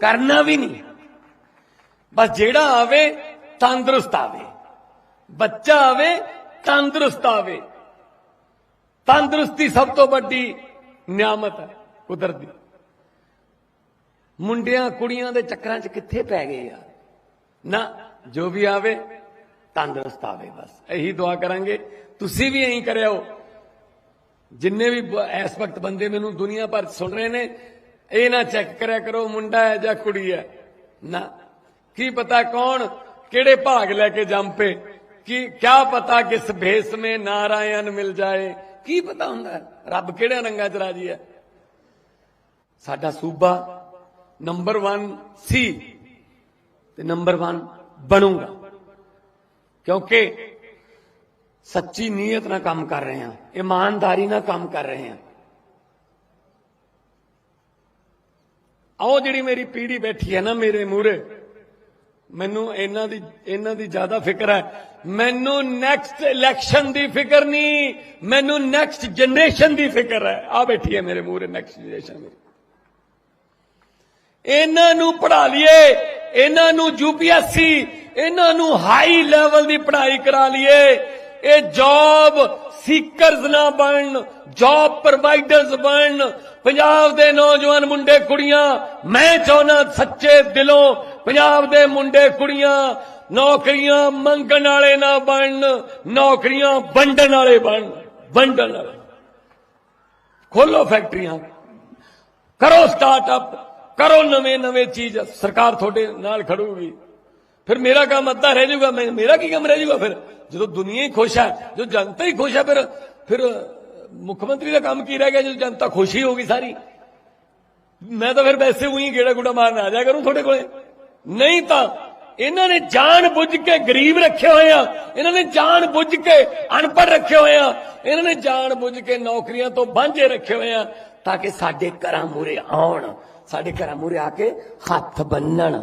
ਕਰਨਾ ਵੀ ਨਹੀਂ। ਬਸ ਜਿਹੜਾ ਆਵੇ, ਤੰਦਰੁਸਤ ਆਵੇ। ਬੱਚਾ ਆਵੇ, ਤੰਦਰੁਸਤ ਆਵੇ। ਤੰਦਰੁਸਤੀ ਸਭ ਤੋਂ ਵੱਡੀ ਨਿਆਮਤ ਹੈ, ਕੁਦਰਤ। ਦੀ ਮੁੰਡਿਆਂ, ਕੁੜੀਆਂ ਦੇ ਚੱਕਰਾਂ 'ਚ ਕਿੱਥੇ ਪੈ ਗਏ ਯਾਰ ਨਾ, ਜੋ ਵੀ ਆਵੇ, ਤੰਦਰੁਸਤ ਆਵੇ ਬਸ। ਇਹੀ ਦੁਆ ਕਰਾਂਗੇ। ਤੁਸੀਂ ਵੀ ਇਹੀ ਕਰਿਓ। ਜਿੰਨੇ ਵੀ ਇਸ ਵਕਤ ਬੰਦੇ ਮੈਨੂੰ ਦੁਨੀਆ ਭਰ 'ਚ ਸੁਣ ਰਹੇ ਨੇ ਇਹ ਨਾ ਚੈੱਕ ਕਰਿਆ ਕਰੋ, ਮੁੰਡਾ ਹੈ ਜਾਂ ਕੁੜੀ ਹੈ। ਨਾ। ਕੀ ਪਤਾ ਕੌਣ, ਕਿਹੜੇ ਭਾਗ ਲੈ ਕੇ ਜੰਮ ਪੇ ਕੀ, ਕਿਆ ਪਤਾ ਕਿਸ ਭੇਸ ਮੇ ਨਾਰਾਇਣ ਮਿਲ ਜਾਏ। ਕੀ ਪਤਾ ਹੁੰਦਾ ਹੈ? ਰੱਬ ਕਿਹੜੇ ਰੰਗਾਂ 'ਚ ਰਾਜੀ ਹੈ? ਸਾਡਾ ਸੂਬਾ ਨੰਬਰ 1 ਸੀ ਤੇ ਨੰਬਰ 1 ਬਣੂਗਾ। ਕਿਉਂਕਿ ਸੱਚੀ ਨੀਅਤ ਨਾਲ ਕੰਮ ਕਰ ਰਹੇ ਹਾਂ, ਇਮਾਨਦਾਰੀ ਨਾਲ ਕੰਮ ਕਰ ਰਹੇ ਹਾਂ। ਆਓ ਜਿਹੜੀ ਮੇਰੀ ਪੀੜ੍ਹੀ ਬੈਠੀ ਹੈ ਨਾ ਮੇਰੇ ਮੂਹਰੇ, ਮੈਨੂੰ ਇਹਨਾਂ ਦੀ ਇਹਨਾਂ ਦੀ ਜ਼ਿਆਦਾ ਫਿਕਰ ਹੈ। ਮੈਨੂੰ ਨੈਕਸਟ ਇਲੈਕਸ਼ਨ ਦੀ ਫਿਕਰ ਨਹੀਂ, ਮੈਨੂੰ ਨੈਕਸਟ ਜਨਰੇਸ਼ਨ ਦੀ ਫਿਕਰ ਹੈ। ਆ ਬੈਠੀ ਹੈ ਮੇਰੇ ਮੂਹਰੇ ਨੈਕਸਟ ਜਨਰੇਸ਼ਨ ਇਹਨਾਂ ਨੂੰ ਪੜ੍ਹਾ ਲਈਏ, ਇਹਨਾਂ ਨੂੰ ਯੂਪੀਐਸਸੀ ਇਹਨਾਂ ਨੂੰ ਹਾਈ ਲੈਵਲ ਦੀ ਪੜ੍ਹਾਈ ਕਰਾ ਲਈਏ। ਇਹ ਜੌਬ ਸੀਕਰਜ਼ ਨਾ ਬਣਨ ਜੌਬ ਪ੍ਰੋਵਾਈਡਰਸ ਬਣਨ। ਪੰਜਾਬ ਦੇ ਨੌਜਵਾਨ ਮੁੰਡੇ ਕੁੜੀਆਂ, ਮੈਂ ਚਾਹੁੰਦਾ ਸੱਚੇ ਦਿਲੋਂ ਪੰਜਾਬ ਦੇ ਮੁੰਡੇ ਕੁੜੀਆਂ ਨੌਕਰੀਆਂ ਮੰਗਣ ਵਾਲੇ ਨਾ ਬਣਨ, ਨੌਕਰੀਆਂ ਵੰਡਣ ਵਾਲੇ ਬਣਨ, ਵੰਡਣ ਵਾਲੇ। ਖੋਲੋ ਫੈਕਟਰੀਆਂ। ਕਰੋ ਸਟਾਰਟਅਪ ਕਰੋ ਨਵੇਂ ਨਵੇਂ ਚੀਜ਼। ਸਰਕਾਰ ਤੁਹਾਡੇ ਨਾਲ ਖੜੂਗੀ। ਫਿਰ ਮੇਰਾ ਕੰਮ ਅੱਧਾ ਰਹਿ ਜਾਊਗਾ, ਮੈਂ ਮੇਰਾ ਕੀ ਕੰਮ ਰਹਿ ਜਾਊਗਾ ਫਿਰ? ਜਦੋਂ ਦੁਨੀਆ ਹੀ ਖੁਸ਼ ਹੈ ਜੋ ਜਨਤਾ ਹੀ ਖੁਸ਼ ਹੈ ਫਿਰ ਫਿਰ ਮੁੱਖ ਮੰਤਰੀ ਦਾ ਕੰਮ ਕੀ ਰਹਿ ਗਿਆ ਜਦੋਂ ਜਨਤਾ ਖੁਸ਼ ਹੀ ਹੋਗੀ ਸਾਰੀ? ਮੈਂ ਤਾਂ ਫਿਰ ਵੈਸੇ ਉਹੀ ਗੇੜਾ ਗੁੜਾ ਮਾਰਨ ਆ ਜਾਇਆ ਕਰੂੰ ਤੁਹਾਡੇ ਕੋਲੇ। ਨਹੀਂ ਤਾਂ ਇਹਨਾਂ ਨੇ ਜਾਣ ਬੁੱਝ ਕੇ ਗਰੀਬ ਰੱਖੇ ਹੋਏ ਆ। ਇਹਨਾਂ ਨੇ ਜਾਣ ਬੁੱਝ ਕੇ ਅਨਪੜ੍ਹ ਰੱਖੇ ਹੋਏ ਆ। ਇਹਨਾਂ ਨੇ ਜਾਣ ਬੁੱਝ ਕੇ ਨੌਕਰੀਆਂ ਤੋਂ ਵਾਂਝੇ ਰੱਖੇ ਹੋਏ ਆ, ਤਾਂ ਕਿ ਸਾਡੇ ਘਰਾਂ ਮੂਰੇ ਆਉਣ, ਸਾਡੇ ਘਰਾਂ ਮੂਰੇ ਆ ਕੇ ਹੱਥ ਬੰਨਣ।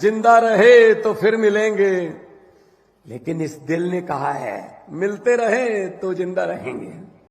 जिंदा रहे तो फिर मिलेंगे लेकिन इस दिल ने कहा है मिलते रहे तो जिंदा रहेंगे